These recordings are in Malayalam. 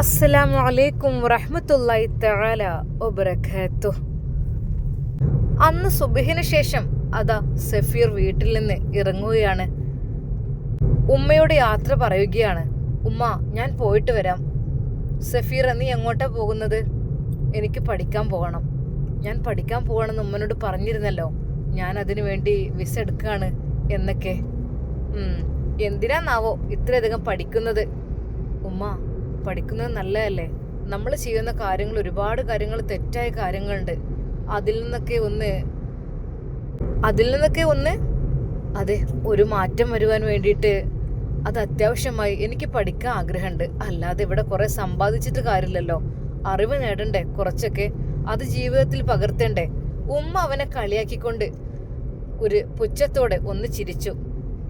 അസ്സലാമു അലൈക്കും വറഹ്മത്തുള്ളാഹി തആല വബറകാതുഹു അന്ന് സുബഹിന് ശേഷം അതാ സഫീർ വീട്ടിൽ നിന്ന് ഇറങ്ങുകയാണ്. ഉമ്മയോട് യാത്ര പറയുകയാണ് ഉമ്മ ഞാൻ പോയിട്ട് വരാം. സഫീർ നീ എങ്ങോട്ടാ പോകുന്നത്? എനിക്ക് പഠിക്കാൻ പോകണം. ഞാൻ പഠിക്കാൻ പോകണമെന്ന് ഉമ്മനോട് പറഞ്ഞിരുന്നല്ലോ. ഞാൻ അതിനു വേണ്ടി വിസ എടുക്കുകയാണ് എന്നൊക്കെ. എന്തിനാന്നാവോ ഇത്രയധികം പഠിക്കുന്നത്? ഉമ്മ പഠിക്കുന്നത് നല്ലതല്ലേ? നമ്മൾ ചെയ്യുന്ന കാര്യങ്ങൾ ഒരുപാട് കാര്യങ്ങൾ തെറ്റായ കാര്യങ്ങളുണ്ട്. അതിൽ നിന്നൊക്കെ ഒന്ന് അതിൽ നിന്നൊക്കെ ഒന്ന് അതെ ഒരു മാറ്റം വരുവാൻ വേണ്ടിയിട്ട് അത് അത്യാവശ്യമായി എനിക്ക് പഠിക്കാൻ ആഗ്രഹമുണ്ട്. അല്ലാതെ ഇവിടെ കുറേ സമ്പാദിച്ചിട്ട് കാര്യമില്ലല്ലോ. അറിവ് നേടണ്ടേ കുറച്ചൊക്കെ. അത് ജീവിതത്തിൽ പകർത്തേണ്ടേ. ഉമ്മ അവനെ കളിയാക്കിക്കൊണ്ട് ഒരു പുച്ഛത്തോടെ ഒന്ന് ചിരിച്ചു.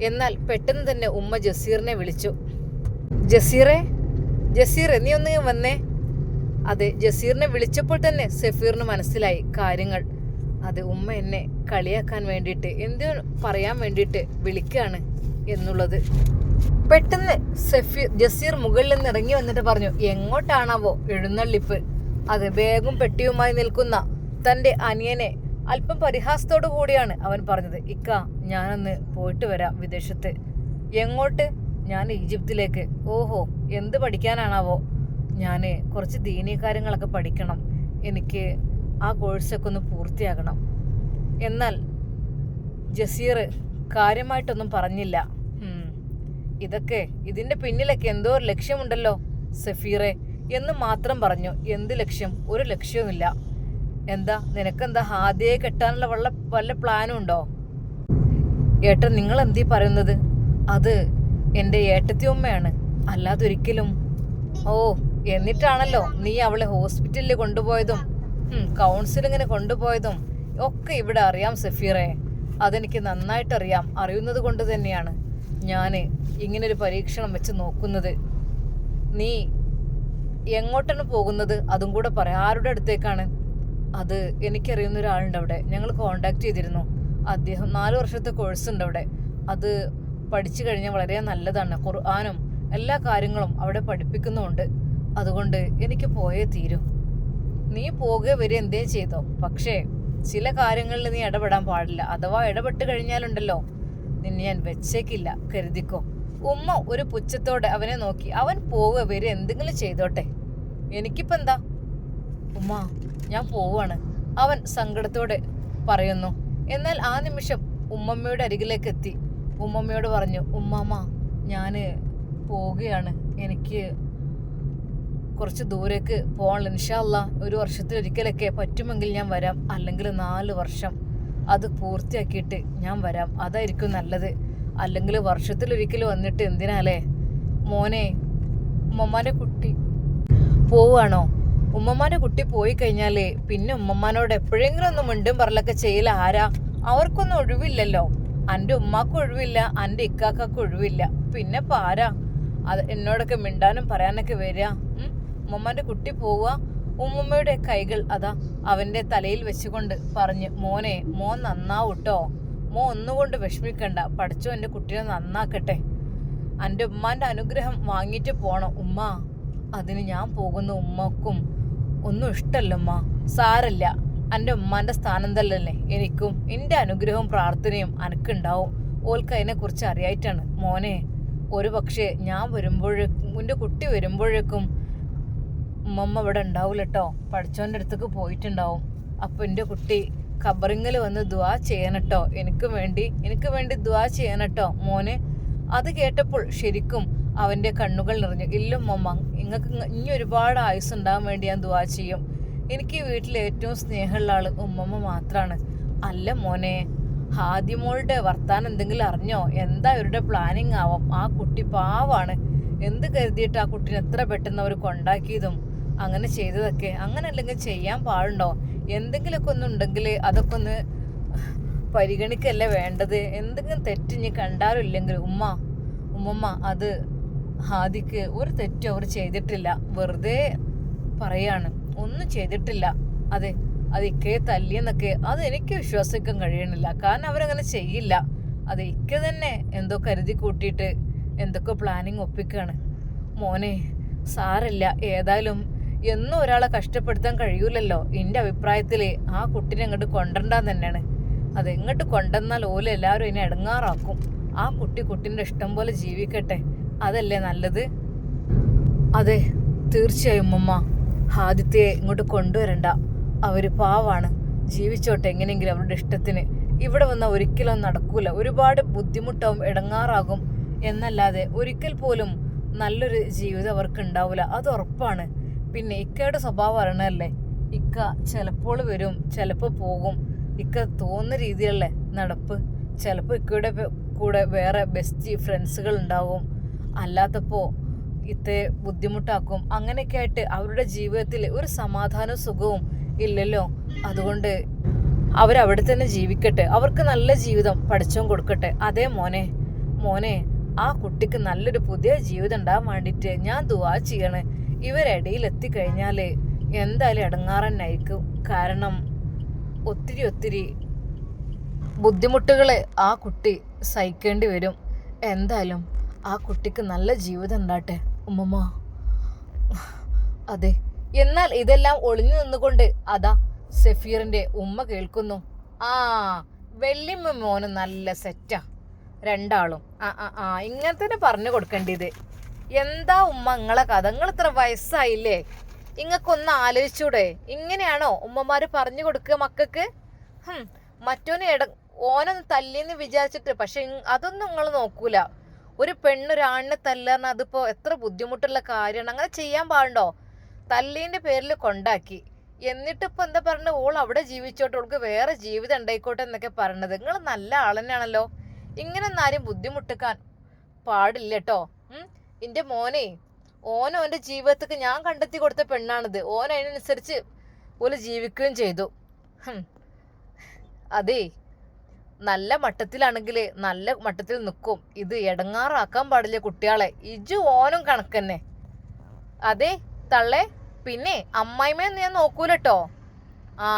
എന്നാൽ പെട്ടെന്ന് തന്നെ ഉമ്മ ജസീറിനെ വിളിച്ചു. ജസീറെ ജസീർ നീ ഒന്ന് വന്നേ. അതെ ജസീറിനെ വിളിച്ചപ്പോൾ തന്നെ സഫീറിന് മനസ്സിലായി കാര്യങ്ങൾ. അത് ഉമ്മ എന്നെ കളിയാക്കാൻ വേണ്ടിയിട്ട് എന്ത് പറയാൻ വേണ്ടിയിട്ട് വിളിക്കുകയാണ് എന്നുള്ളത്. പെട്ടെന്ന് സഫീർ ജസീർ മുകളിൽ നിന്ന് ഇറങ്ങി വന്നിട്ട് പറഞ്ഞു എങ്ങോട്ടാണാവോ എഴുന്നള്ളിപ്പ്? അത് ബാഗും പെട്ടിയുമായി നിൽക്കുന്ന തന്റെ അനിയനെ അല്പം പരിഹാസത്തോടു കൂടിയാണ് അവൻ പറഞ്ഞത്. ഇക്ക ഞാനൊന്ന് പോയിട്ട് വരാം വിദേശത്ത്. എങ്ങോട്ട്? ഞാൻ ഈജിപ്തിലേക്ക്. ഓഹോ എന്ത് പഠിക്കാനാണാവോ? ഞാൻ കുറച്ച് ദീനീ കാര്യങ്ങളൊക്കെ പഠിക്കണം. എനിക്ക് ആ കോഴ്സൊക്കെ ഒന്ന് പൂർത്തിയാക്കണം എന്നാൽ ജസീർ കാര്യമായിട്ടൊന്നും പറഞ്ഞില്ല. ഇതൊക്കെ ഇതിന്റെ പിന്നിലൊക്കെ എന്തോ ഒരു ലക്ഷ്യമുണ്ടല്ലോ സഫീറെ എന്ന് മാത്രം പറഞ്ഞു. എന്ത് ലക്ഷ്യം? ഒരു ലക്ഷ്യവുമില്ല. എന്താ നിനക്കെന്താ ഹാദിയെ കെട്ടാനുള്ള വല്ല വല്ല പ്ലാനും ഉണ്ടോ ഏട്ടൻ നിങ്ങൾ എന്തീ പറയുന്നത്? അത് എന്റെ ഏട്ടത്തി ഉമ്മയാണ് അല്ലാതെ ഒരിക്കലും ഓ എന്നിട്ടാണല്ലോ നീ അവളെ ഹോസ്പിറ്റലിൽ കൊണ്ടുപോയതും കൗൺസിലിങ്ങിന് കൊണ്ടുപോയതും ഒക്കെ ഇവിടെ അറിയാം സഫീറെ. അതെനിക്ക് നന്നായിട്ട് അറിയാം അറിയുന്നത് കൊണ്ട് തന്നെയാണ് ഞാൻ ഇങ്ങനൊരു പരീക്ഷണം വെച്ച് നോക്കുന്നത്. നീ എങ്ങോട്ടാണ് പോകുന്നത്? അതും കൂടെ പറയാം ആരുടെ അടുത്തേക്കാണ്? അത് എനിക്കറിയുന്ന ഒരാളുണ്ട് അവിടെ. ഞങ്ങൾ കോണ്ടാക്ട് ചെയ്തിരുന്നു. അദ്ദേഹം നാല് വർഷത്തെ കോഴ്സ് ഉണ്ട് അവിടെ. അത് പഠിച്ചു കഴിഞ്ഞാൽ വളരെ നല്ലതാണ്. ഖുർആാനും എല്ലാ കാര്യങ്ങളും അവിടെ പഠിപ്പിക്കുന്നുണ്ട് അതുകൊണ്ട് എനിക്ക് പോയേ തീരും. നീ പോകുക വരെ എന്തേ ചെയ്തോ? പക്ഷേ ചില കാര്യങ്ങളിൽ നീ ഇടപെടാൻ പാടില്ല. അഥവാ ഇടപെട്ട് കഴിഞ്ഞാലുണ്ടല്ലോ നിന്നെ ഞാൻ വെച്ചേക്കില്ല. കരുതിക്കോ. ഉമ്മ ഒരു പുച്ഛത്തോടെ അവനെ നോക്കി അവൻ പോവുക വരെ എന്തെങ്കിലും ചെയ്തോട്ടെ. എനിക്കിപ്പോ എന്താ? ഉമ്മ ഞാൻ പോവാണ്. അവൻ സങ്കടത്തോടെ പറയുന്നു. എന്നാൽ ആ നിമിഷം ഉമ്മമ്മയുടെ അരികിലേക്ക് എത്തി. ഉമ്മമ്മയോട് പറഞ്ഞു ഉമ്മമ്മ ഞാൻ പോവുകയാണ്. എനിക്ക് കുറച്ച് ദൂരേക്ക് പോകണം ഇൻഷാല്ല ഒരു വർഷത്തിലൊരിക്കലൊക്കെ പറ്റുമെങ്കിൽ ഞാൻ വരാം. അല്ലെങ്കിൽ നാല് വർഷം അത് പൂർത്തിയാക്കിയിട്ട് ഞാൻ വരാം. അതായിരിക്കും നല്ലത്. അല്ലെങ്കിൽ വർഷത്തിലൊരിക്കൽ വന്നിട്ട് എന്തിനാലേ മോനെ ഉമ്മമാന്റെ കുട്ടി പോവാണോ ഉമ്മമാന്റെ കുട്ടി പോയി കഴിഞ്ഞാലേ പിന്നെ ഉമ്മമാനോട് എപ്പോഴെങ്കിലും ഒന്ന് മിണ്ടും പറലൊക്കെ ചെയ്യൽ ആരാ? അവർക്കൊന്നും ഒഴിവില്ലല്ലോ. എന്റെ ഉമ്മാക്ക് ഒഴിവില്ല എന്റെ ഇക്കാക്കൊക്കെ ഒഴിവില്ല. പിന്നെ പാരാ. അത് എന്നോടൊക്കെ മിണ്ടാനും പറയാനൊക്കെ വരിക ഉം? കുട്ടി പോവുക ഉമ്മുമ്മയുടെ കൈകൾ അതാ അവന്റെ തലയിൽ വെച്ചുകൊണ്ട് പറഞ്ഞ് മോനെ മോൻ നന്നാവൂട്ടോ. മോ ഒന്നുകൊണ്ട് വിഷമിക്കണ്ട. പഠിച്ചോ എന്റെ കുട്ടീനെ നന്നാക്കട്ടെ. എന്റെ ഉമ്മാന്റെ അനുഗ്രഹം വാങ്ങിയിട്ട് പോണം. ഉമ്മ അതിന് ഞാൻ പോകുന്ന. ഉമ്മക്കും ഒന്നും ഇഷ്ടല്ല ഉമ്മ. സാരല്ല. എന്റെ ഉമ്മാന്റെ സ്ഥാനം തല്ലല്ലേ? എനിക്കും എന്റെ അനുഗ്രഹവും പ്രാർത്ഥനയും അനക്കുണ്ടാവും. ഓൾക്ക് അതിനെക്കുറിച്ച് അറിയായിട്ടാണ്. മോനെ ഒരു പക്ഷേ ഞാൻ വരുമ്പോഴേക്കും എന്റെ കുട്ടി വരുമ്പോഴേക്കും ഉമ്മമ്മ ഇവിടെ ഉണ്ടാവില്ല കേട്ടോ പഠിച്ചോന്റെ അടുത്തേക്ക് പോയിട്ടുണ്ടാവും. അപ്പോൾ എന്റെ കുട്ടി ഖബറിങ്ങിൽ വന്ന് ദുവാ ചെയ്യണട്ടോ എനിക്ക് വേണ്ടി എനിക്ക് വേണ്ടി ദുവാ ചെയ്യണട്ടോ മോനെ അത് കേട്ടപ്പോൾ ശരിക്കും അവന്റെ കണ്ണുകൾ നിറഞ്ഞു. ഇല്ല ഉമ്മമ്മ നിങ്ങൾക്ക് ഇനി ഒരുപാട് ആയുസ് ഉണ്ടാകാൻ വേണ്ടി ഞാൻ ദുവാ ചെയ്യും. എനിക്ക് വീട്ടിൽ ഏറ്റവും സ്നേഹമുള്ള ആൾ ഉമ്മമ്മ മാത്രമാണ് അല്ല മോനെ ഹാദിമോളുടെ വർത്താനം എന്തെങ്കിലും അറിഞ്ഞോ? എന്താ ഇവരുടെ പ്ലാനിങ് ആവാം? ആ കുട്ടി പാവാണ്. എന്ത് കരുതിയിട്ട് ആ കുട്ടീനെ എത്ര പെട്ടെന്ന് അവർ കൊണ്ടാക്കിയതും അങ്ങനെ ചെയ്തതൊക്കെ? അങ്ങനെ അല്ലെങ്കിൽ ചെയ്യാൻ പാടുണ്ടോ? എന്തെങ്കിലുമൊക്കെ ഒന്ന് ഉണ്ടെങ്കിൽ അതൊക്കെ ഒന്ന് പരിഗണിക്കല്ലേ വേണ്ടത്? എന്തെങ്കിലും തെറ്റ് ഇനി കണ്ടാലും ഇല്ലെങ്കിൽ ഉമ്മ ഉമ്മമ്മ അത് ഹാദിക്ക് ഒരു തെറ്റും അവർ ചെയ്തിട്ടില്ല. വെറുതെ പറയാണ്. ഒന്നും ചെയ്തിട്ടില്ല. അതെ അത് ഇക്കയെ തല്ലിയെന്നൊക്കെ അത് എനിക്ക് വിശ്വസിക്കാൻ കഴിയണില്ല. കാരണം അവരങ്ങനെ ചെയ്യില്ല. അത് ഇക്ക തന്നെ എന്തോ കരുതി കൂട്ടിയിട്ട് എന്തൊക്കെ പ്ലാനിങ് ഒപ്പിക്കുകയാണ് മോനെ സാറില്ല ഏതായാലും എന്നും ഒരാളെ കഷ്ടപ്പെടുത്താൻ കഴിയൂലല്ലോ. എന്റെ അഭിപ്രായത്തിൽ ആ കുട്ടിനെ അങ്ങോട്ട് കൊണ്ടണ്ടാന്ന് തന്നെയാണ്. അത് എങ്ങോട്ട് കൊണ്ടുവന്നാൽ ഓല എല്ലാവരും എന്നെ ഇടങ്ങാറാക്കും ആ കുട്ടി കുട്ടീന്റെ ഇഷ്ടം പോലെ ജീവിക്കട്ടെ. അതല്ലേ നല്ലത്? അതെ തീർച്ചയായും ഉമ്മ ആദിത്യയെ ഇങ്ങോട്ട് കൊണ്ടുവരണ്ട. അവർ പാവാണ്. ജീവിച്ചോട്ടെ എങ്ങനെയെങ്കിലും അവരുടെ ഇഷ്ടത്തിന്. ഇവിടെ വന്നാൽ ഒരിക്കലും നടക്കൂല. ഒരുപാട് ബുദ്ധിമുട്ടാവും ഇടങ്ങാറാകും എന്നല്ലാതെ ഒരിക്കൽ പോലും നല്ലൊരു ജീവിതം അവർക്ക് ഉണ്ടാവില്ല അത് ഉറപ്പാണ്. പിന്നെ ഇക്കയുടെ സ്വഭാവം അറിയണല്ലേ ഇക്ക ചിലപ്പോൾ വരും ചിലപ്പോൾ പോകും. ഇക്ക തോന്നുന്ന രീതിയിലല്ലേ നടപ്പ്. ചിലപ്പോൾ ഇക്കയുടെ കൂടെ വേറെ ബെസ്റ്റ് ഫ്രണ്ട്സുകൾ ഉണ്ടാവും. അല്ലാത്തപ്പോൾ ഇത്തെ ബുദ്ധിമുട്ടാക്കും. അങ്ങനെയൊക്കെ ആയിട്ട് അവരുടെ ജീവിതത്തിൽ ഒരു സമാധാനവും സുഖവും ഇല്ലല്ലോ. അതുകൊണ്ട് അവരവിടെ തന്നെ ജീവിക്കട്ടെ. അവർക്ക് നല്ല ജീവിതം പഠിച്ചും കൊടുക്കട്ടെ. അതേ മോനെ. മോനെ ആ കുട്ടിക്ക് നല്ലൊരു പുതിയ ജീവിതം ഉണ്ടാകാൻ വേണ്ടിയിട്ട് ഞാൻ ദുവാ ചെയ്യണേ. ഇവരിടയിൽ എത്തിക്കഴിഞ്ഞാൽ എന്തായാലും ഇടങ്ങാറന്നായിരിക്കും. കാരണം ഒത്തിരി ഒത്തിരി ബുദ്ധിമുട്ടുകൾ ആ കുട്ടി സഹിക്കേണ്ടി വരും. എന്തായാലും ആ കുട്ടിക്ക് നല്ല ജീവിതം ഉണ്ടാട്ടെ ഉമ്മമ്മ. അതെ എന്നാൽ ഇതെല്ലാം ഒളിഞ്ഞു നിന്നുകൊണ്ട് അതാ സെഫീറിന്റെ ഉമ്മ കേൾക്കുന്നു. ആ വെള്ളിമ്മ മോന് നല്ല സെറ്റാ രണ്ടാളും. ആ ആ ആ ഇങ്ങനെ തന്നെ പറഞ്ഞു കൊടുക്കേണ്ടത് എന്താ ഉമ്മ ഇങ്ങളെ കഥ? നിങ്ങൾ ഇത്ര വയസ്സായില്ലേ? ഇങ്ങക്കൊന്ന് ആലോചിച്ചൂടെ. ഇങ്ങനെയാണോ ഉമ്മമാർ പറഞ്ഞു കൊടുക്കുക മക്കൾക്ക്? മറ്റോനെ ഇട ഓനൊന്ന് തല്ലിന്ന് വിചാരിച്ചിട്ട് പക്ഷെ അതൊന്നും നിങ്ങൾ നോക്കൂല. ഒരു പെണ്ണ് പെണ്ണൊരാണിനെ തല്ലാന്ന് അതിപ്പോ എത്ര ബുദ്ധിമുട്ടുള്ള കാര്യമാണ്. അങ്ങനെ ചെയ്യാൻ പാടുണ്ടോ? തല്ലീന്റെ പേരിൽ കൊണ്ടാക്കി. എന്നിട്ട് ഇപ്പൊ എന്താ പറഞ്ഞത് ഓൾ അവിടെ ജീവിച്ചോട്ടെ ഓൾക്ക് വേറെ ജീവിതം ഉണ്ടായിക്കോട്ടെ എന്നൊക്കെ പറഞ്ഞത് നിങ്ങൾ നല്ല ആളെന്നാണല്ലോ ഇങ്ങനെ ആരും ബുദ്ധിമുട്ടിക്കാൻ പാടില്ല കേട്ടോ. എന്റെ മോനെ ഓൻ ജീവിതത്തിൽ ഞാൻ കണ്ടെത്തി കൊടുത്ത പെണ്ണാണിത്. ഓൻ അതിനനുസരിച്ച് ഓൽ ജീവിക്കുകയും ചെയ്തു. അതേ നല്ല മട്ടത്തിലാണെങ്കിൽ നല്ല മട്ടത്തിൽ നിൽക്കും ഇത് എടങ്ങാറാക്കാൻ പാടില്ല കുട്ടികളെ. ഇജു ഓനും കണക്കന്നെ. അതെ തള്ളേ പിന്നെ അമ്മായിമയൊന്നും ഞാൻ നോക്കൂലട്ടോ. ആ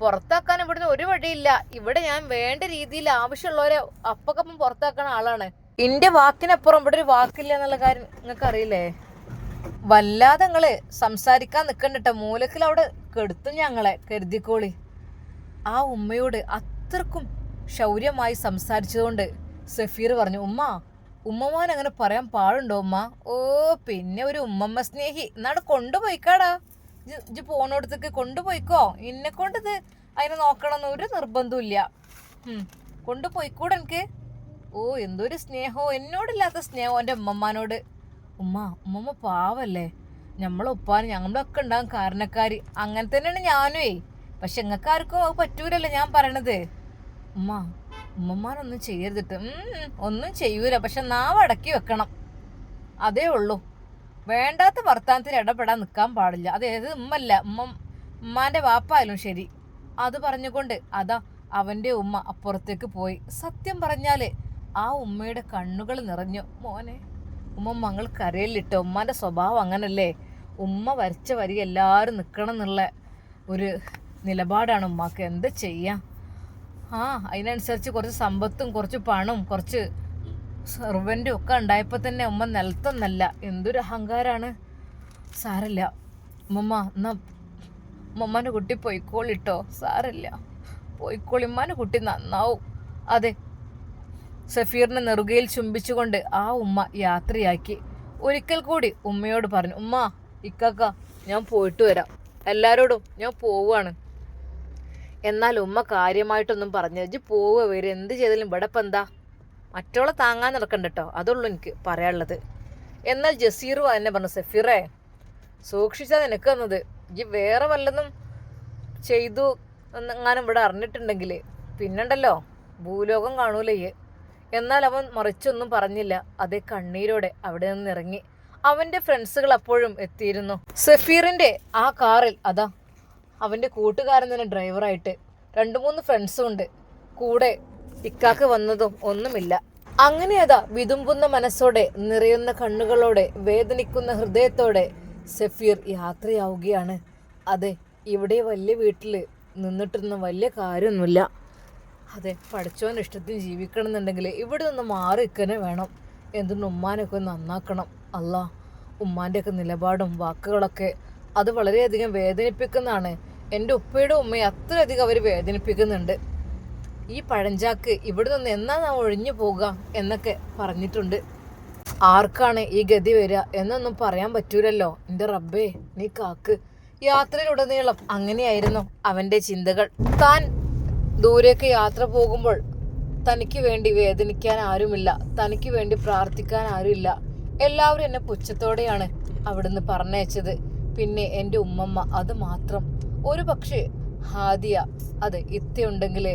പുറത്താക്കാൻ ഇവിടുന്ന് ഒരു വഴിയില്ല. ഇവിടെ ഞാൻ വേണ്ട രീതിയിൽ ആവശ്യമുള്ളവരെ അപ്പക്കപ്പം പുറത്താക്കണ ആളാണ്. എന്റെ വാക്കിനപ്പുറം ഇവിടെ ഒരു വാക്കില്ല എന്നുള്ള കാര്യം നിങ്ങൾക്ക് അറിയില്ലേ വല്ലാതെ നിങ്ങൾ സംസാരിക്കാൻ നിൽക്കണ്ടട്ടോ മൂലക്കിൽ അവിടെ കെടുത്തും ഞങ്ങളെ. കരുതിക്കോളി. ആ ഉമ്മയോട് അത്രക്കും ശൗര്യമായി സംസാരിച്ചതുകൊണ്ട് സഫീർ പറഞ്ഞു ഉമ്മ ഉമ്മമാൻ അങ്ങനെ പറയാൻ പാടുണ്ടോ ഉമ്മ? ഓ പിന്നെ ഒരു ഉമ്മമ്മ സ്നേഹി. എന്നാണ് കൊണ്ടുപോയിക്കാടാ. ഇജ് പോണോടത്തേക്ക് കൊണ്ടുപോയിക്കോ. എന്നെ കൊണ്ടിത് അതിനെ നോക്കണമെന്ന് ഒരു നിർബന്ധമില്ല കൊണ്ടുപോയിക്കൂടെ എനിക്ക്? ഓ എന്തൊരു സ്നേഹോ. എന്നോടില്ലാത്ത സ്നേഹം എന്റെ ഉമ്മമ്മാനോട്. ഉമ്മ ഉമ്മമ്മ പാവല്ലേ. നമ്മളെ ഉപ്പാനും ഞങ്ങളൊക്കെ ഉണ്ടാകും കാരണക്കാർ അങ്ങനെ തന്നെയാണ് ഞാനുവേ. പക്ഷെ നിങ്ങൾക്കാർക്കും അത് പറ്റൂലല്ലോ ഞാൻ പറയണത്. ഉമ്മ ഉമ്മമാരൊന്നും ചെയ്യരുതിട്ട് ഒന്നും ചെയ്യൂല പക്ഷെ നാവ് അടക്കി വെക്കണം. അതേ ഉള്ളൂ. വേണ്ടാത്ത വർത്താനത്തിൽ ഇടപെടാൻ നിൽക്കാൻ പാടില്ല. അത് ഏത് ഉമ്മല്ല ഉമ്മ ഉമ്മാന്റെ വാപ്പായാലും ശരി. അത് പറഞ്ഞുകൊണ്ട് അതാ അവന്റെ ഉമ്മ അപ്പുറത്തേക്ക് പോയി. സത്യം പറഞ്ഞാൽ ആ ഉമ്മയുടെ കണ്ണുകൾ നിറഞ്ഞു. മോനെ ഉമ്മ മങ്ങൾ കരയിലിട്ട് ഉമ്മാന്റെ സ്വഭാവം അങ്ങനല്ലേ? ഉമ്മ വരച്ച വരി എല്ലാവരും നിൽക്കണം എന്നുള്ള ഒരു നിലപാടാണ് ഉമ്മാക്ക്. എന്താ ചെയ്യാം? ആ അതിനനുസരിച്ച് കുറച്ച് സമ്പത്തും കുറച്ച് പണവും കുറച്ച് സെർവന്റും ഒക്കെ ഉണ്ടായപ്പോൾ തന്നെ ഉമ്മ നിലത്തൊന്നല്ല. എന്തൊരു അഹങ്കാരാണ്. സാരല്ല. ഉമ്മമ്മ എന്നാ ഉമ്മമ്മന്റെ കുട്ടി പൊയ്ക്കോളിട്ടോ. സാരല്ല. പൊയ്ക്കോളിമ്മാന്റെ കുട്ടി നന്നാവും. അതെ. സഫീറിനെ നെറുകയിൽ ചുംബിച്ചുകൊണ്ട് ആ ഉമ്മ യാത്രയാക്കി. ഒരിക്കൽ കൂടി ഉമ്മയോട് പറഞ്ഞു ഉമ്മ ഇക്കാക്ക ഞാൻ പോയിട്ട് വരാം. എല്ലാവരോടും ഞാൻ പോവുകയാണ്. എന്നാൽ ഉമ്മ കാര്യമായിട്ടൊന്നും പറഞ്ഞു വെച്ച് പോവുക വരും എന്ത് ചെയ്താലും ഇവിടെ ഇപ്പം എന്താ? മറ്റോളെ താങ്ങാൻ നടക്കണ്ട കേട്ടോ അതുള്ളൂ എനിക്ക് പറയാനുള്ളത്. എന്നാൽ ജസീറു എന്നെ പറഞ്ഞു സഫീറേ സൂക്ഷിച്ചാൽ നിനക്ക് തന്നത്. ഈ വേറെ വല്ലതും ചെയ്തു എന്നെങ്ങാനും ഇവിടെ അറിഞ്ഞിട്ടുണ്ടെങ്കിൽ പിന്നുണ്ടല്ലോ ഭൂലോകം കാണൂലയ്യ് എന്നാൽ അവൻ മറിച്ചൊന്നും പറഞ്ഞില്ല. അതേ കണ്ണീരോടെ അവിടെ നിന്ന് ഇറങ്ങി അവന്റെ ഫ്രണ്ട്സുകൾ അപ്പോഴും എത്തിയിരുന്നു. സഫീറിന്റെ ആ കാറിൽ അതാ അവന്റെ കൂട്ടുകാരൻ തന്നെ ഡ്രൈവറായിട്ട് രണ്ട് മൂന്ന് ഫ്രണ്ട്സും ഉണ്ട്. കൂടെ ഇക്കാക്ക് വന്നതും ഒന്നുമില്ല. അങ്ങനെ അതാ വിതുമ്പുന്ന മനസ്സോടെ നിറയുന്ന കണ്ണുകളോടെ വേദനിക്കുന്ന ഹൃദയത്തോടെ സഫീർ യാത്രയാവുകയാണ്. അതെ ഇവിടെ വലിയ വീട്ടിൽ നിന്നിട്ടൊന്നും വലിയ കാര്യമൊന്നുമില്ല. അതെ പഠിച്ചവൻ ഇഷ്ടത്തിന് ജീവിക്കണം എന്നുണ്ടെങ്കിൽ ഇവിടെ നിന്ന് മാറി ഇക്കനെ വേണം. എന്തുകൊണ്ട് ഉമ്മാനൊക്കെ നന്നാക്കണം? അല്ല ഉമ്മാന്റെയൊക്കെ നിലപാടും വാക്കുകളൊക്കെ അത് വളരെയധികം വേദനിപ്പിക്കുന്നതാണ്. എന്റെ ഉപ്പയുടെ ഉമ്മയെ അത്രയധികം അവർ വേദനിപ്പിക്കുന്നുണ്ട്. ഈ പഴഞ്ചാക്ക് ഇവിടെ നിന്ന് എന്നാ നാം ഒഴിഞ്ഞു പോകുക എന്നൊക്കെ പറഞ്ഞിട്ടുണ്ട്. ആർക്കാണ് ഈ ഗതി വരിക എന്നൊന്നും പറയാൻ പറ്റൂലല്ലോ. എന്റെ റബ്ബേ നീ കാക്ക്. യാത്രയിലുടനീളം അങ്ങനെയായിരുന്നു അവന്റെ ചിന്തകൾ. താൻ ദൂരേക്ക് യാത്ര പോകുമ്പോൾ തനിക്ക് വേണ്ടി വേദനിക്കാൻ ആരുമില്ല. തനിക്ക് വേണ്ടി പ്രാർത്ഥിക്കാൻ ആരുമില്ല. എല്ലാവരും എന്നെ പുച്ഛത്തോടെയാണ് അവിടുന്ന് പറഞ്ഞയച്ചത്. പിന്നെ എന്റെ ഉമ്മമ്മ അത് മാത്രം. ഒരു പക്ഷേ ഹാദിയ അത് ഇത്തയുണ്ടെങ്കിൽ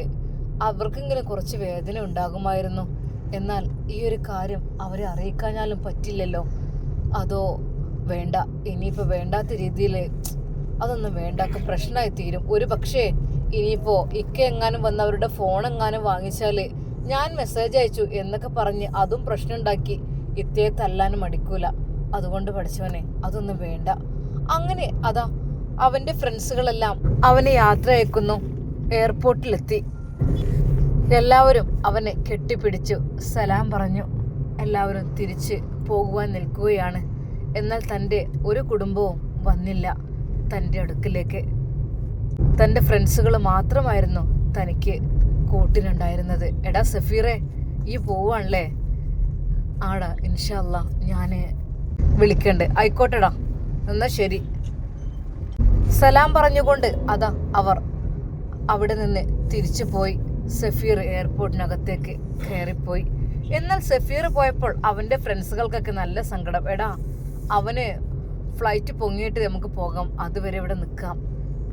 അവർക്കെങ്കിലും കുറച്ച് വേദന ഉണ്ടാകുമായിരുന്നു. എന്നാൽ ഈ ഒരു കാര്യം അവരെ അറിയിക്കാഞ്ഞാലും പറ്റില്ലല്ലോ. അതോ വേണ്ട ഇനിയിപ്പോൾ വേണ്ടാത്ത രീതിയിൽ അതൊന്നും വേണ്ടാക്ക പ്രശ്നമായി തീരും. ഒരു പക്ഷേ ഇനിയിപ്പോൾ ഇക്ക എങ്ങാനും വന്ന് അവരുടെ ഫോൺ എങ്ങാനും വാങ്ങിച്ചാൽ ഞാൻ മെസ്സേജ് അയച്ചു എന്നൊക്കെ പറഞ്ഞ് അതും പ്രശ്നം ഉണ്ടാക്കി ഇത്തയെ തല്ലാനും മടിക്കൂല. അതുകൊണ്ട് പഠിച്ചവനെ അതൊന്നും വേണ്ട. അങ്ങനെ അതാ അവന്റെ ഫ്രണ്ട്സുകളെല്ലാം അവനെ യാത്ര അയക്കുന്നു എയർപോർട്ടിലെത്തി. എല്ലാവരും അവനെ കെട്ടിപ്പിടിച്ചു. സലാം പറഞ്ഞു. എല്ലാവരും തിരിച്ച് പോകുവാൻ നിൽക്കുകയാണ്. എന്നാൽ തന്റെ ഒരു കുടുംബവും വന്നില്ല തന്റെ അടുക്കിലേക്ക്. തന്റെ ഫ്രണ്ട്സുകൾ മാത്രമായിരുന്നു തനിക്ക് കൂട്ടിനുണ്ടായിരുന്നത്. എടാ സഫീറെ ഈ പോവാണല്ലേ? ആടാ ഇൻഷല്ല ഞാൻ വിളിക്കണ്ട്. ആയിക്കോട്ടെടാ. എന്നാ ശരി. സലാം പറഞ്ഞുകൊണ്ട് അതാ അവർ അവിടെ നിന്ന് തിരിച്ചു പോയി. സഫീർ എയർപോർട്ടിനകത്തേക്ക് കയറിപ്പോയി. എന്നാൽ സഫീർ പോയപ്പോൾ അവന്റെ ഫ്രണ്ട്സുകൾക്കൊക്കെ നല്ല സങ്കടം. എടാ അവന് ഫ്ലൈറ്റ് പൊങ്ങിയിട്ട് നമുക്ക് പോകാം. അതുവരെ ഇവിടെ നിൽക്കാം.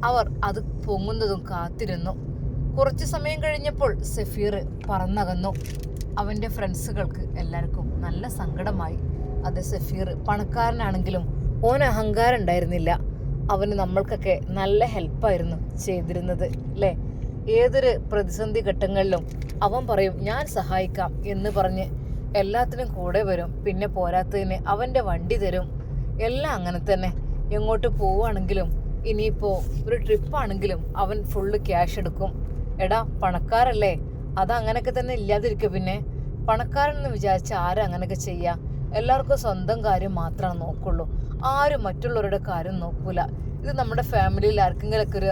അവർ അത് പൊങ്ങുന്നതും കാത്തിരുന്നു. കുറച്ച് സമയം കഴിഞ്ഞപ്പോൾ സഫീർ പറന്നകന്നു. അവന്റെ ഫ്രണ്ട്സുകൾക്ക് എല്ലാവർക്കും നല്ല സങ്കടമായി. അത് സഫീർ പണക്കാരനാണെങ്കിലും ഓൻ അഹങ്കാരം ഉണ്ടായിരുന്നില്ല അവന് നമ്മൾക്കൊക്കെ നല്ല ഹെൽപ്പായിരുന്നു ചെയ്തിരുന്നത് അല്ലേ ഏതൊരു പ്രതിസന്ധി ഘട്ടങ്ങളിലും അവൻ പറയും ഞാൻ സഹായിക്കാം എന്ന് പറഞ്ഞ് എല്ലാത്തിനും കൂടെ വരും. പിന്നെ പോരാത്തതിന് അവന്റെ വണ്ടി തരും. എല്ലാം അങ്ങനെ തന്നെ. എങ്ങോട്ട് പോവുകയാണെങ്കിലും ഇനിയിപ്പോൾ ഒരു ട്രിപ്പാണെങ്കിലും അവൻ ഫുള്ള് ക്യാഷ് എടുക്കും. എടാ പണക്കാരല്ലേ? അത് അങ്ങനെയൊക്കെ തന്നെ ഇല്ലാതിരിക്കുക പിന്നെ? പണക്കാരെന്ന് വിചാരിച്ച ആരും അങ്ങനെയൊക്കെ ചെയ്യുക എല്ലാവർക്കും സ്വന്തം കാര്യം മാത്രമാണ് നോക്കുള്ളൂ. ആരും മറ്റുള്ളവരുടെ കാര്യം നോക്കൂല. ഇത് നമ്മുടെ ഫാമിലിയിൽ ആർക്കെങ്കിലൊക്കെ ഒരു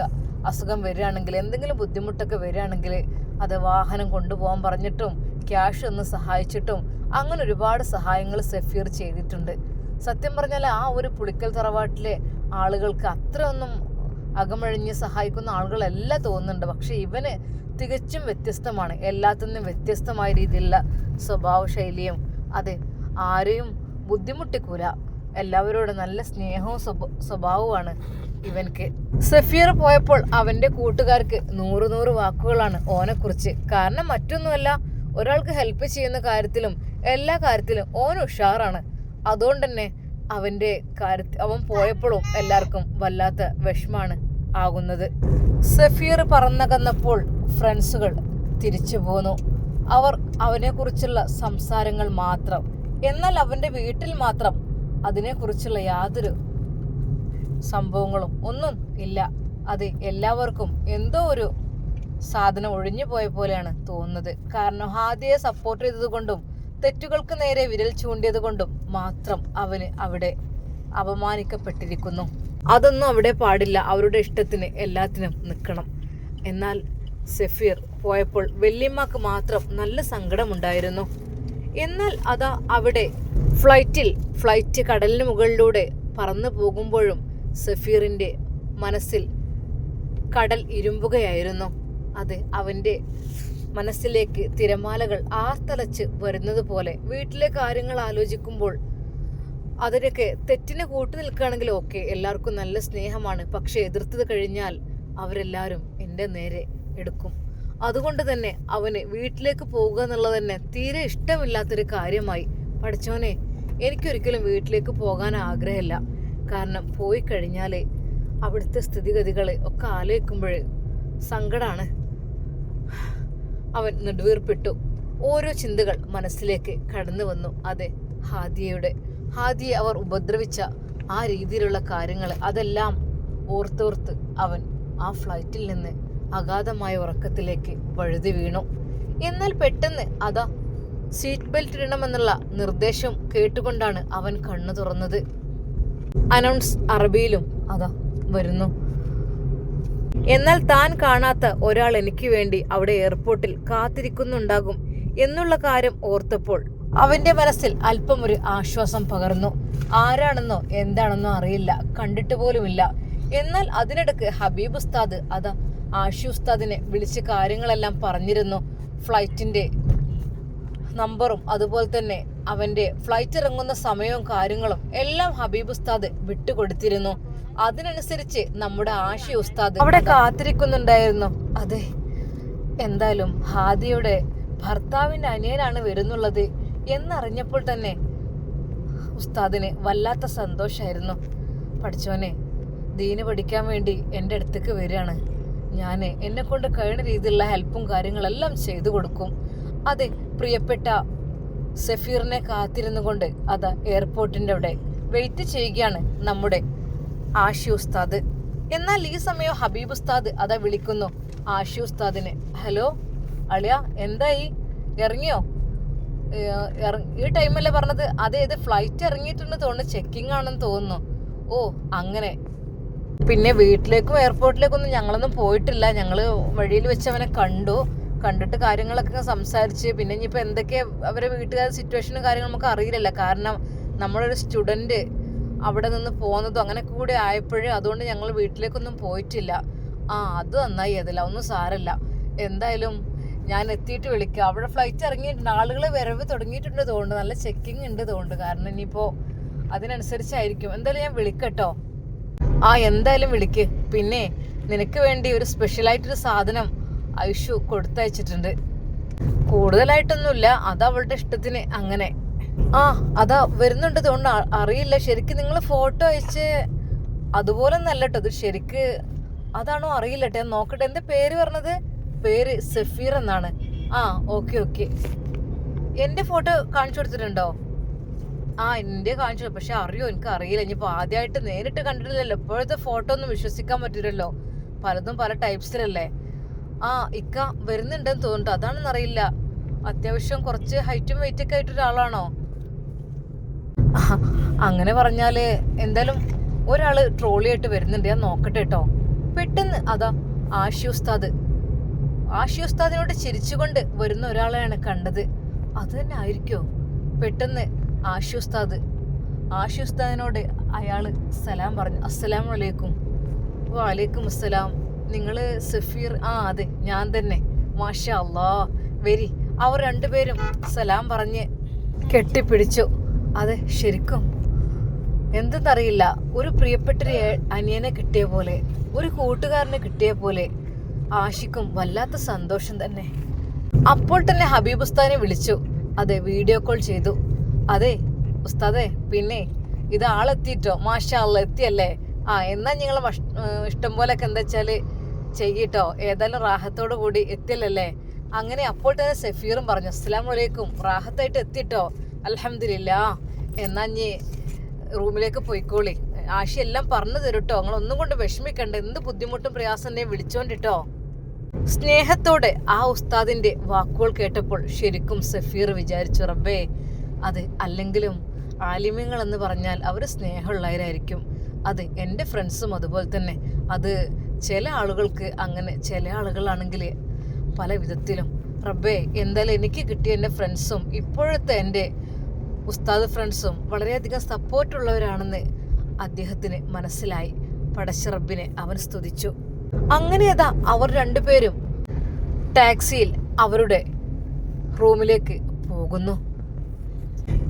അസുഖം വരികയാണെങ്കിൽ എന്തെങ്കിലും ബുദ്ധിമുട്ടൊക്കെ വരികയാണെങ്കിൽ അത് വാഹനം കൊണ്ടുപോകാൻ പറഞ്ഞിട്ടും ക്യാഷ് ഒന്ന് സഹായിച്ചിട്ടും അങ്ങനെ ഒരുപാട് സഹായങ്ങൾ സഫീർ ചെയ്തിട്ടുണ്ട്. സത്യം പറഞ്ഞാൽ ആ ഒരു പുളിക്കൽ തറവാട്ടിലെ ആളുകൾക്ക് അത്രയൊന്നും അകമഴിഞ്ഞ് സഹായിക്കുന്ന ആളുകളല്ല തോന്നുന്നുണ്ട്. പക്ഷേ ഇവന് തികച്ചും വ്യത്യസ്തമാണ്. എല്ലാത്തിനും വ്യത്യസ്തമായ രീതിയിലുള്ള സ്വഭാവ ശൈലിയും അതെ ആരെയും ബുദ്ധിമുട്ടിക്കൂല. എല്ലാവരോടും നല്ല സ്നേഹവും സ്വഭാവവുമാണ് ഇവൻക്ക്. സഫീർ പോയപ്പോൾ അവന്റെ കൂട്ടുകാർക്ക് നൂറ് നൂറ് വാക്കുകളാണ് ഓനെക്കുറിച്ച്. കാരണം മറ്റൊന്നുമല്ല ഒരാൾക്ക് ഹെൽപ്പ് ചെയ്യുന്ന കാര്യത്തിലും എല്ലാ കാര്യത്തിലും ഓൻ ഉഷാറാണ്. അതുകൊണ്ട് തന്നെ അവന്റെ കാര്യത്തിൽ അവൻ പോയപ്പോഴും എല്ലാവർക്കും വല്ലാത്ത വിഷമാണ് ആകുന്നത്. സഫീർ പറന്നകന്നപ്പോൾ ഫ്രണ്ട്സുകൾ തിരിച്ചു പോന്നു. അവർ അവനെക്കുറിച്ചുള്ള സംസാരങ്ങൾ മാത്രം എന്നാൽ അവന്റെ വീട്ടിൽ മാത്രം അതിനെക്കുറിച്ചുള്ള യാതൊരു സംഭവങ്ങളും ഒന്നും ഇല്ല. അത് എല്ലാവർക്കും എന്തോ ഒരു സാധനം ഒഴിഞ്ഞു പോയ പോലെയാണ് തോന്നുന്നത്. കാരണം ഹാദിയെ സപ്പോർട്ട് ചെയ്തതുകൊണ്ടും തെറ്റുകൾക്ക് നേരെ വിരൽ ചൂണ്ടിയത് കൊണ്ടും മാത്രം അവന് അവിടെ അപമാനിക്കപ്പെട്ടിരിക്കുന്നു. അതൊന്നും അവിടെ പാടില്ല. അവരുടെ ഇഷ്ടത്തിന് എല്ലാത്തിനും നിൽക്കണം. എന്നാൽ സെഫീർ പോയപ്പോൾ വെല്ലിയമ്മക്ക് മാത്രം നല്ല സങ്കടമുണ്ടായിരുന്നു. എന്നാൽ അതാ അവിടെ ഫ്ലൈറ്റിൽ ഫ്ലൈറ്റ് കടലിന് മുകളിലൂടെ പറന്നു പോകുമ്പോഴും സഫീറിന്റെ മനസ്സിൽ കടൽ ഇരുമ്പുകയായിരുന്നു. അത് അവന്റെ മനസ്സിലേക്ക് തിരമാലകൾ ആർത്തലച്ച് വരുന്നത് പോലെ വീട്ടിലെ കാര്യങ്ങൾ ആലോചിക്കുമ്പോൾ അതിനൊക്കെ തെറ്റിന് കൂട്ടു നിൽക്കുകയാണെങ്കിൽ ഓക്കെ എല്ലാവർക്കും നല്ല സ്നേഹമാണ്. പക്ഷെ എതിർത്തത് കഴിഞ്ഞാൽ അവരെല്ലാവരും എന്റെ നേരെ എടുക്കും. അതുകൊണ്ട് തന്നെ അവന് വീട്ടിലേക്ക് പോവുക എന്നുള്ളത് തന്നെ തീരെ ഇഷ്ടമില്ലാത്തൊരു കാര്യമായി. പഠിച്ചോനെ എനിക്കൊരിക്കലും വീട്ടിലേക്ക് പോകാൻ ആഗ്രഹമില്ല. കാരണം പോയി കഴിഞ്ഞാൽ അവിടുത്തെ സ്ഥിതിഗതികൾ ഒക്കെ ആലോചിക്കുമ്പോൾ സങ്കടമാണ് അവൻ നെടുവീർപ്പിട്ടു. ഓരോ ചിന്തകൾ മനസ്സിലേക്ക് കടന്നു വന്നു. അതെ ഹാദിയയുടെ. ഹാദിയെ അവർ ഉപദ്രവിച്ച ആ രീതിയിലുള്ള കാര്യങ്ങൾ അതെല്ലാം ഓർത്തോർത്ത് അവൻ ആ ഫ്ലൈറ്റിൽ നിന്ന് അഗാധമായ ഉറക്കത്തിലേക്ക് വഴുതി വീണു. എന്നാൽ പെട്ടെന്ന് അതാ സീറ്റ് ബെൽറ്റ് ഇടണമെന്നുള്ള നിർദ്ദേശം കേട്ടുകൊണ്ടാണ് അവൻ കണ്ണു തുറന്നത്. അനൗൺസ് അറബിയിലും അതാ വരുന്നു. എന്നാൽ താൻ കാണാത്ത ഒരാൾ എനിക്ക് വേണ്ടി അവിടെ എയർപോർട്ടിൽ കാത്തിരിക്കുന്നുണ്ടാകും എന്നുള്ള കാര്യം ഓർത്തപ്പോൾ അവന്റെ മനസ്സിൽ അല്പം ഒരു ആശ്വാസം പകർന്നു. ആരാണെന്നോ എന്താണെന്നോ അറിയില്ല കണ്ടിട്ട് പോലുമില്ല. എന്നാൽ അതിനിടക്ക് ഹബീബ് ഉസ്താദ് അതാ ആഷി ഉസ്താദിനെ വിളിച്ച് കാര്യങ്ങളെല്ലാം പറഞ്ഞിരുന്നു. ഫ്ലൈറ്റിന്റെ നമ്പറും അതുപോലെ തന്നെ അവന്റെ ഫ്ലൈറ്റ് ഇറങ്ങുന്ന സമയവും കാര്യങ്ങളും എല്ലാം ഹബീബ് ഉസ്താദ് വിട്ടുകൊടുത്തിരുന്നു. അതിനനുസരിച്ച് നമ്മുടെ ആഷി ഉസ്താദ് അവിടെ കാത്തിരിക്കുന്നുണ്ടായിരുന്നു. അതെ എന്തായാലും ഹാദിയുടെ ഭർത്താവിന്റെ അനിയനാണ് വരുന്നുള്ളത് എന്നറിഞ്ഞപ്പോൾ തന്നെ ഉസ്താദിന് വല്ലാത്ത സന്തോഷമായിരുന്നു പഠിച്ചോനെ ദീന് പഠിക്കാൻ വേണ്ടി എന്റെ അടുത്തേക്ക് വരികയാണ്. ഞാൻ എന്നെ കൊണ്ട് കഴിയുന്ന രീതിയിലുള്ള ഹെൽപ്പും കാര്യങ്ങളെല്ലാം ചെയ്തു കൊടുക്കും. അതെ പ്രിയപ്പെട്ട സഫീറിനെ കാത്തിരുന്നു കൊണ്ട് അത് എയർപോർട്ടിന്റെ അവിടെ വെയിറ്റ് ചെയ്യുകയാണ് നമ്മുടെ ആഷി ഉസ്താദ്. എന്നാൽ ഈ സമയം ഹബീബ് ഉസ്താദ് അതാ വിളിക്കുന്നു. ആഷി ഉസ്താദിനെ. ഹലോ അളിയ എന്തായി? ഇറങ്ങിയോ? ഈ ടൈമല്ലേ പറഞ്ഞത്? അതെ ഇത് ഫ്ലൈറ്റ് ഇറങ്ങിയിട്ടുണ്ട് തോന്നുന്നു. ചെക്കിംഗ് ആണെന്ന് തോന്നുന്നു. ഓ അങ്ങനെ. പിന്നെ വീട്ടിലേക്കും എയർപോർട്ടിലേക്കൊന്നും ഞങ്ങളൊന്നും പോയിട്ടില്ല. ഞങ്ങൾ വഴിയിൽ വെച്ച് അവനെ കണ്ടു. കണ്ടിട്ട് കാര്യങ്ങളൊക്കെ സംസാരിച്ച് പിന്നെ ഇനിയിപ്പോൾ എന്തൊക്കെ അവരെ വീട്ടുകാർ സിറ്റുവേഷനും കാര്യങ്ങളും നമുക്ക് അറിയില്ലല്ലോ. കാരണം നമ്മളൊരു സ്റ്റുഡന്റ് അവിടെ നിന്ന് പോകുന്നതും അങ്ങനെ കൂടെ ആയപ്പോഴേ അതുകൊണ്ട് ഞങ്ങൾ വീട്ടിലേക്കൊന്നും പോയിട്ടില്ല. ആ അത് നന്നായി. അതില്ല ഒന്നും സാരല്ല. എന്തായാലും ഞാൻ എത്തിയിട്ട് വിളിക്കാം. അവിടെ ഫ്ലൈറ്റ് ഇറങ്ങിയിട്ടുണ്ട്. ആളുകൾ വരവ് തുടങ്ങിയിട്ടുണ്ട് തോന്നുന്നു. നല്ല ചെക്കിംഗ് ഉണ്ട് തോന്നുന്നു. കാരണം ഇനിയിപ്പോൾ അതിനനുസരിച്ചായിരിക്കും. എന്തായാലും ഞാൻ വിളിക്കട്ടോ. ആ എന്തായാലും വിളിക്ക്. പിന്നെ നിനക്ക് വേണ്ടി ഒരു സ്പെഷ്യലായിട്ടൊരു സാധനം ഐഷു കൊടുത്തയച്ചിട്ടുണ്ട്. കൂടുതലായിട്ടൊന്നുമില്ല. അത് അവളുടെ ഇഷ്ടത്തിന് അങ്ങനെ. ആ അതാ വരുന്നുണ്ട് തോന്നുന്നു. അറിയില്ല. ശരിക്കും നിങ്ങൾ ഫോട്ടോ അയച്ച് അതുപോലെ നല്ല കേട്ടോ അത് ശരിക്ക് അതാണോ അറിയില്ല കേട്ടോ ഞാൻ നോക്കട്ടെ. എന്റെ പേര് പറഞ്ഞത്? പേര് സഫീർ എന്നാണ്. ആ ഓക്കെ ഓക്കെ. എന്റെ ഫോട്ടോ കാണിച്ചു കൊടുത്തിട്ടുണ്ടോ? ആ എന്റെ കാണിച്ചു പക്ഷെ അറിയോ? എനിക്ക് അറിയില്ല. ഇനിയിപ്പോൾ ആദ്യമായിട്ട് നേരിട്ട് കണ്ടിട്ടില്ലല്ലോ. ഇപ്പോഴത്തെ ഫോട്ടോ ഒന്നും വിശ്വസിക്കാൻ പറ്റില്ലല്ലോ. പലതും പല ടൈപ്സിലല്ലേ. ആ ഇക്ക വരുന്നുണ്ടെന്ന് തോന്നുന്നു അതാണെന്ന് അറിയില്ല അത്യാവശ്യം കുറച്ച് ഹൈറ്റും വെയിറ്റ് ഒക്കെ ആയിട്ട് ഒരാളാണോ? അങ്ങനെ പറഞ്ഞാൽ എന്തായാലും ഒരാൾ ട്രോളി ആയിട്ട് വരുന്നുണ്ട്. ഞാൻ നോക്കട്ടെ കേട്ടോ പെട്ടെന്ന് അതാ ആഷി ഉസ്താദ്. ആഷി ഉസ്താദിനോട് ചിരിച്ചുകൊണ്ട് വരുന്ന ഒരാളെയാണ് കണ്ടത്. അത് തന്നെ ആയിരിക്കോ? പെട്ടെന്ന് ആഷി ഉസ്താദ്. ആഷി ഉസ്താദിനോട് അയാൾ സലാം പറഞ്ഞു. അസ്സലാം വലൈക്കും വാലേക്കും അസ്സലാം. നിങ്ങൾ സഫീർ ആ അതെ ഞാൻ തന്നെ. മാഷാ അല്ലാ വരി. അവർ രണ്ടുപേരും സലാം പറഞ്ഞ് കെട്ടിപ്പിടിച്ചു. അതെ ശരിക്കും. എന്തെന്നറിയില്ല. ഒരു പ്രിയപ്പെട്ട അനിയനെ കിട്ടിയ പോലെ ഒരു കൂട്ടുകാരനെ കിട്ടിയ പോലെ ആഷിക്കും വല്ലാത്ത സന്തോഷം തന്നെ. അപ്പോൾ തന്നെ ഹബീബ് ഉസ്താദിനെ വിളിച്ചു. അതെ വീഡിയോ കോൾ ചെയ്തു. അതെ ഉസ്താദെ പിന്നെ ഇത് ആളെത്തിയിട്ടോ മാഷാ അല്ല എത്തിയല്ലേ? ആ എന്നാൽ നിങ്ങൾ ഇഷ്ടം പോലെയൊക്കെ എന്താ വെച്ചാൽ ചെയ്യിട്ടോ. ഏതായാലും റാഹത്തോടു കൂടി എത്തില്ലല്ലേ അങ്ങനെ അപ്പോൾ തന്നെ സഫീറും പറഞ്ഞു അസ്സലാം വലൈക്കും റാഹത്തായിട്ട് എത്തിട്ടോ. അലഹമില്ല എന്നാ ഇനി റൂമിലേക്ക് പോയിക്കോളി. ആഷി എല്ലാം പറഞ്ഞു തരുട്ടോ. നിങ്ങൾ ഒന്നും കൊണ്ട് വിഷമിക്കണ്ട. എന്ത് ബുദ്ധിമുട്ടും പ്രയാസം എന്നെ വിളിച്ചോണ്ടിട്ടോ. സ്നേഹത്തോടെ ആ ഉസ്താദിന്റെ വാക്കുകൾ കേട്ടപ്പോൾ ശരിക്കും സഫീർ വിചാരിച്ചു റബ്ബേ അത് അല്ലെങ്കിലും ആലിമ്യങ്ങൾ എന്ന് പറഞ്ഞാൽ അവർ സ്നേഹമുള്ളവരായിരിക്കും. അത് എന്റെ ഫ്രണ്ട്സും അതുപോലെ തന്നെ. അത് ചില ആളുകൾക്ക് അങ്ങനെ ചില ആളുകളാണെങ്കിൽ പല വിധത്തിലും റബ്ബേ എന്തായാലും എനിക്ക് കിട്ടിയ എന്റെ ഫ്രണ്ട്സും ഇപ്പോഴത്തെ എന്റെ ഉസ്താദ് ഫ്രണ്ട്സും വളരെയധികം സപ്പോർട്ടുള്ളവരാണെന്ന് അദ്ദേഹത്തിന് മനസ്സിലായി. പടച്ച റബ്ബിനെ അവൻ സ്തുതിച്ചു. അങ്ങനെ അതാ അവർ രണ്ടുപേരും ടാക്സിയിൽ അവരുടെ റൂമിലേക്ക് പോകുന്നു.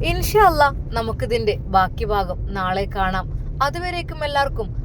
ഇൻഷല്ല നമുക്കിതിന്റെ ബാക്കി ഭാഗം നാളെ കാണാം. അതുവരേക്കും എല്ലാവർക്കും